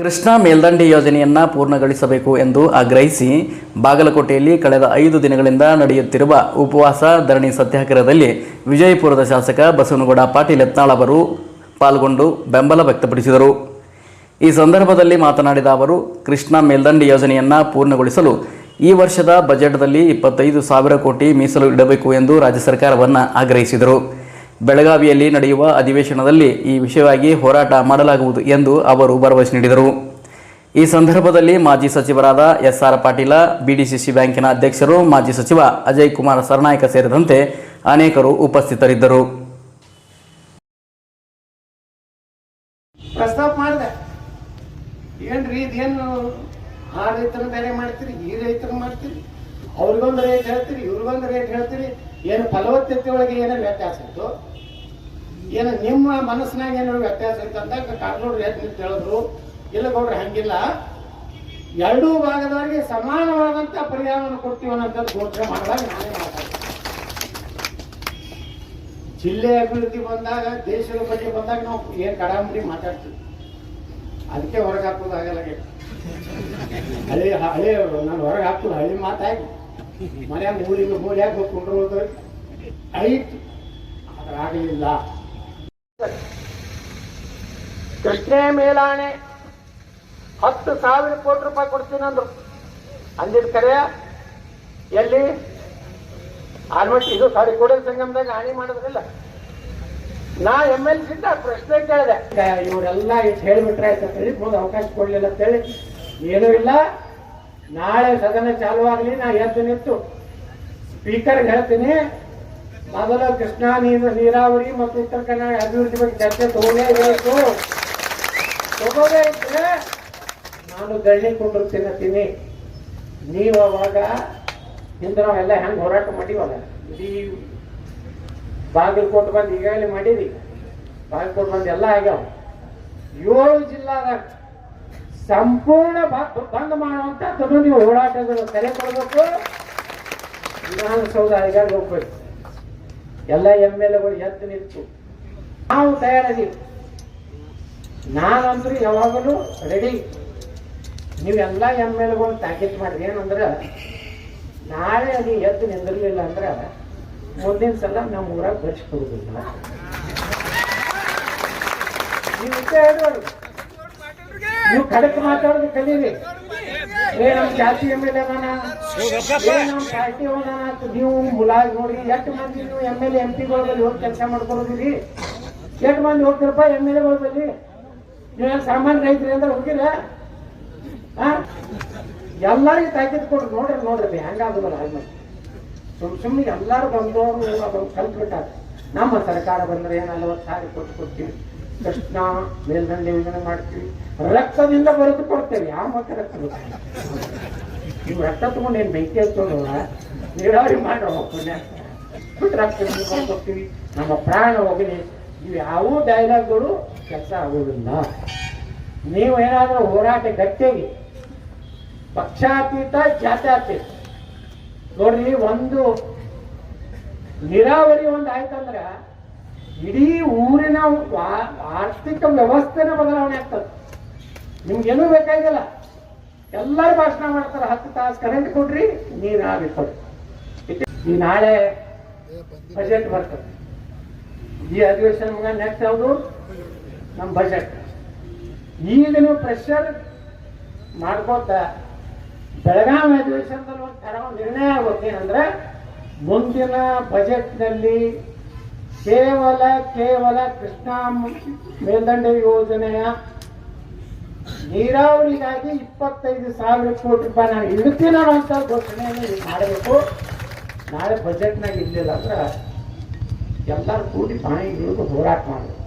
ಕೃಷ್ಣಾ ಮೇಲ್ದಂಡೆ ಯೋಜನೆಯನ್ನು ಪೂರ್ಣಗೊಳಿಸಬೇಕು ಎಂದು ಆಗ್ರಹಿಸಿ ಬಾಗಲಕೋಟೆಯಲ್ಲಿ ಕಳೆದ ಐದು ದಿನಗಳಿಂದ ನಡೆಯುತ್ತಿರುವ ಉಪವಾಸ ಧರಣಿ ಸತ್ಯಾಗ್ರಹದಲ್ಲಿ ವಿಜಯಪುರದ ಶಾಸಕ ಬಸವನಗೌಡ ಪಾಟೀಲ್ ಯತ್ನಾಳ್ ಅವರು ಪಾಲ್ಗೊಂಡು ಬೆಂಬಲ ವ್ಯಕ್ತಪಡಿಸಿದರು. ಈ ಸಂದರ್ಭದಲ್ಲಿ ಮಾತನಾಡಿದ ಅವರು, ಕೃಷ್ಣಾ ಮೇಲ್ದಂಡೆ ಯೋಜನೆಯನ್ನು ಪೂರ್ಣಗೊಳಿಸಲು ಈ ವರ್ಷದ ಬಜೆಟ್ನಲ್ಲಿ ಇಪ್ಪತ್ತೈದು ಸಾವಿರ ಕೋಟಿ ಮೀಸಲು ಇಡಬೇಕು ಎಂದು ರಾಜ್ಯ ಸರ್ಕಾರವನ್ನು ಆಗ್ರಹಿಸಿದರು. ಬೆಳಗಾವಿಯಲ್ಲಿ ನಡೆಯುವ ಅಧಿವೇಶನದಲ್ಲಿ ಈ ವಿಷಯವಾಗಿ ಹೋರಾಟ ಮಾಡಲಾಗುವುದು ಎಂದು ಅವರು ಭರವಸೆ ನೀಡಿದರು. ಈ ಸಂದರ್ಭದಲ್ಲಿ ಮಾಜಿ ಸಚಿವರಾದ ಎಸ್ ಆರ್ ಪಾಟೀಲ, ಬಿಡಿಸಿಸಿ ಬ್ಯಾಂಕಿನ ಅಧ್ಯಕ್ಷರು, ಮಾಜಿ ಸಚಿವ ಅಜಯ್ ಕುಮಾರ್ ಸರ್ನಾಯಕ ಸೇರಿದಂತೆ ಅನೇಕರು ಉಪಸ್ಥಿತರಿದ್ದರು. ಪ್ರಸ್ತಾಪ ಮಾಡಿದೆ. ಏನ್ರಿ ಇದೇನು ಆ ರೈತರ ಬೇರೆ ಮಾಡ್ತೀರಿ, ಈ ರೈತರ ಮಾಡ್ತೀರಿ? ಅವ್ರಿಗೊಂದು ರೇಟ್ ಹೇಳ್ತೀರಿ ಇವ್ರಿಗೊಂದು ರೇಟ್ ಹೇಳ್ತೀರಿ, ಏನು ಫಲವತ್ತತೆ ಒಳಗೆ ಏನೋ ವ್ಯತ್ಯಾಸ ಇತ್ತು? ಏನು ನಿಮ್ಮ ಮನಸ್ಸಿನಾಗ ಏನೋ ವ್ಯತ್ಯಾಸ ಇತ್ತು ಅಂತ ಕಾಗೋಡ್ರು ರೇಟ್ ನಿಂತು ಹೇಳಿದ್ರು. ಇಲ್ಲ ನೋಡ್ರಿ ಹಂಗಿಲ್ಲ. ಎರಡೂ ಭಾಗದವರಿಗೆ ಸಮಾನವಾದಂಥ ಪರಿಹಾರವನ್ನು ಕೊಡ್ತೀವಿ ಅನ್ನೋಂಥದ್ದು ಘೋಷಣೆ ಮಾಡಿದಾಗ ನಾನೇ ಮಾತಾಡ್ತೀನಿ. ಜಿಲ್ಲೆ ಅಭಿವೃದ್ಧಿ ಬಂದಾಗ, ದೇಶದ ಬಗ್ಗೆ ಬಂದಾಗ ನಾವು ಏನ್ ಕಡಾಂಬರಿ ಮಾತಾಡ್ತೀವಿ. ಅದಕ್ಕೆ ಹೊರಗೆ ಹಾಕೋದಾಗಲ್ಲ ಹಳೆ ಹಳೆ, ನಾನು ಹೊರಗೆ ಹಾಕೋದು ಹಳೆ ಮಾತಾಗಿ. ಮನ್ಯಾಗ ಊರಿನ ಮೂಲ್ಯಾಗ ಹೋಗ್ಕೊಂಡ್ರು ಐತ್ ಆದ್ರೆ ಆಗಲಿಲ್ಲ. ಕೃಷ್ಣೇ ಮೇಲಾಣೆ. ಹತ್ತು ಸಾವಿರ ಕೋಟಿ ರೂಪಾಯಿ ಕೊಡ್ತೀನಿ ಅಂದ್ರು. ಅಂದಿದ್ ಕರೆ, ಎಲ್ಲಿ? ಆಲ್ಮೋಸ್ಟ್ ಇದು ಸಾರಿ ಕೋಡಲ್ ಸಂಗಮದಾಗ ಹಾನಿ ಮಾಡೋದ್ರಿಲ್ಲ. ನಾ ಎಂ ಎಲ್ ಸಿದ್ದ ಪ್ರಶ್ನೆ ಕೇಳಿದೆ. ಇವರೆಲ್ಲ ಹೇಳಿಬಿಟ್ರೆ ಆಯ್ತು. ಹೇಳಿ ಮುಂದೆ ಅವಕಾಶ ಕೊಡ್ಲಿಲ್ಲ ಅಂತೇಳಿ ಏನೂ ಇಲ್ಲ. ನಾಳೆ ಸದನ ಆಗಲಿ, ನಾ ನಿಂತು ಸ್ಪೀಕರ್ ಹೇಳ್ತೀನಿ. ಮೊದಲು ಕೃಷ್ಣಾ ನೀರು ನೀರಾವರಿ ಮತ್ತು ಉತ್ತರ ಕನ್ನಡ ಅಭಿವೃದ್ಧಿ ಬಗ್ಗೆ ಚರ್ಚೆ ತಗೋಲೇಬೇಕು ತಗೋದೇ ಇದ್ರೆ ನಾನು ಧರಣಿ ತಿನ್ನತೀನಿ ನೀವು ಅವಾಗ ಹಿಂದೆ ನಾವೆಲ್ಲ ಹೆಂಗೆ ಹೋರಾಟ ಮಾಡೀವಲ್ಲ? ಇಡೀ ಬಾಗಲಕೋಟೆ ಬಂದು ಈಗಾಗಲೇ ಮಾಡೀವಿ ಬಾಗಲಕೋಟೆ ಬಂದು ಎಲ್ಲ ಆಗ್ಯಾವ. ಏಳು ಜಿಲ್ಲಾದಾಗ ಸಂಪೂರ್ಣ ಬಂದ್ ಮಾಡುವಂಥದ್ದನ್ನು ನೀವು ಹೋರಾಟಗಳು ಕರೆ ಕೊಡಬೇಕು. ವಿಧಾನಸೌಧ ಅಧಿಕಾರಿ ಹೋಗ್ಬೇಕು. ಎಲ್ಲ ಎಂ ಎಲ್ ಎಗಳು ಎದ್ದು ನಿಂತು. ನಾವು ತಯಾರಾದೀವಿ ನಾನಂದ್ರೂ ಯಾವಾಗಲೂ ರೆಡಿ ನೀವೆಲ್ಲ ಎಂ ಎಲ್ ಎಗಳು ತಾಕೀತ್ ಮಾಡ್ರಿ ಏನಂದ್ರೆ ನಾಳೆ ಅದು ಎದ್ದು ನಿಂದಿರ್ಲಿಲ್ಲ ಅಂದ್ರೆ ಮುಂದಿನ ಸಲ ನಮ್ಮ ಊರಾಗ ಬರ್ಸ್ಕೊಡುದಿಲ್ಲ ನೀವು ಹೇಳೋರು ನೀವು ಕಡಕ್ ಮಾತಾಡೋದು ಕಲೀರಿ. ಏ ನಮ್ಮ ಜಾತಿ ಎಂ ಎಲ್ ಏ ನಮ್ಮ ಪಾರ್ಟಿ ಅಂತ ನೀವು ಮುಲಾಜ್ ನೋಡಿ ಎಷ್ಟು ಮಂದಿ ನೀವು ಎಂ ಎಲ್ ಎ ಎಂ ಪಿಗಳ ಬಳಿ ಹೋಗಿ ಕೆಲಸ ಮಾಡ್ಕೊಳೋದಿರಿ? ಎಷ್ಟು ಮಂದಿ ಹೋಗ್ತಿರಪ್ಪ ಎಂ ಎಲ್ ಎಗಳ ಬಳಿ ನೀವು ಸಾಮಾನ್ಯ ರೈತರಿ ಅಂದ್ರೆ ಹೋಗಿಲ್ಲ ಎಲ್ಲರಿಗೂ ತಾಕೀತು ಕೊಡ್ರಿ ನೋಡ್ರಿ ನೋಡ್ರಿ ಹೆಂಗಾಗೋದಲ್ಲ ಹಾಗೆ ಸುಮ್ ಸುಮ್ಮನೆ ಎಲ್ಲರೂ ಬಂದವರು ಅದನ್ನು ಕಲ್ತ್ಬಿಟ್ಟಾರ. ನಮ್ಮ ಸರ್ಕಾರ ಬಂದ್ರೆ ಏನು ನಲವತ್ತು ಸಾವಿರ ಕೊಟ್ಟು ಕೊಡ್ತೀವಿ ಕೃಷ್ಣ ಮೇಲ್ದಂಡೆ ಯೋಜನೆ ಮಾಡ್ತೀವಿ. ರಕ್ತದಿಂದ ಬರೆದು ಕೊಡ್ತೇವೆ. ಯಾವ ಮತ್ತೆ ರಕ್ತ? ನೀವು ರಕ್ತ ತಗೊಂಡು ಏನು ಬೆಂಕಿ ಹಚ್ಕೊಂಡು ನೀರಾವರಿ ಪುಣ್ಯ. ಬಿಟ್ಟು ರಕ್ತದಿಂದ ನಮ್ಮ ಪ್ರಾಣ ಹೋಗಲಿ. ನೀವು ಯಾವ ಡೈಲಾಗ್ಗಳು ಕೆಲಸ ಆಗೋದಿಲ್ಲ. ನೀವು ಏನಾದರೂ ಹೋರಾಟ ಗಟ್ಟಿಗೆ ಪಕ್ಷಾತೀತ ಜಾತ್ಯಾತೀತ. ನೋಡ್ರಿ, ಒಂದು ನೀರಾವರಿ ಒಂದು ಆಯ್ತಂದ್ರ ಇಡೀ ಊರಿನ ಆರ್ಥಿಕ ವ್ಯವಸ್ಥೆನ ಬದಲಾವಣೆ ಆಗ್ತದೆ. ನಿಮ್ಗೇನೂ ಬೇಕಾಗಿಲ್ಲ. ಎಲ್ಲರೂ ಭಾಷಣ ಮಾಡ್ತಾರೆ, ಹತ್ತು ತಾಸು ಕರೆಂಟ್ ಕೊಡ್ರಿ ನೀರಾವರಿ ಕೊಡ್ರಿ. ಈ ನಾಳೆ ಬಜೆಟ್ ಬರ್ತದೆ. ಈ ಅಧಿವೇಶನ ನೆಕ್ಸ್ಟ್ ಯಾವುದು? ನಮ್ಮ ಬಜೆಟ್ ಈಗಿನ ಪ್ರೆಷರ್ ಮಾಡ್ಕೋತ ಬೆಳಗಾವಿ ಅಧಿವೇಶನದಲ್ಲಿ ಒಂದು ನಿರ್ಣಯ ಆಗುತ್ತೆ ಏನಂದ್ರೆ, ಮುಂದಿನ ಬಜೆಟ್ನಲ್ಲಿ ಕೇವಲ ಕೇವಲ ಕೃಷ್ಣ ಮೇಲ್ದಂಡೆ ಯೋಜನೆಯ ನೀರಾವರಿಗಾಗಿ ಇಪ್ಪತ್ತೈದು ಸಾವಿರ ಕೋಟಿ ರೂಪಾಯಿ ನಾನು ಇಡ್ತೀನ ಅಂತ ಘೋಷಣೆಯನ್ನು ಮಾಡಬೇಕು. ನಾಳೆ ಬಜೆಟ್ನಾಗ ಇರಲಿಲ್ಲ ಅಂದ್ರೆ ಎಲ್ಲರೂ ಕೂಡಿ ಇಳಿದು ಹೋರಾಟ ಮಾಡಬೇಕು.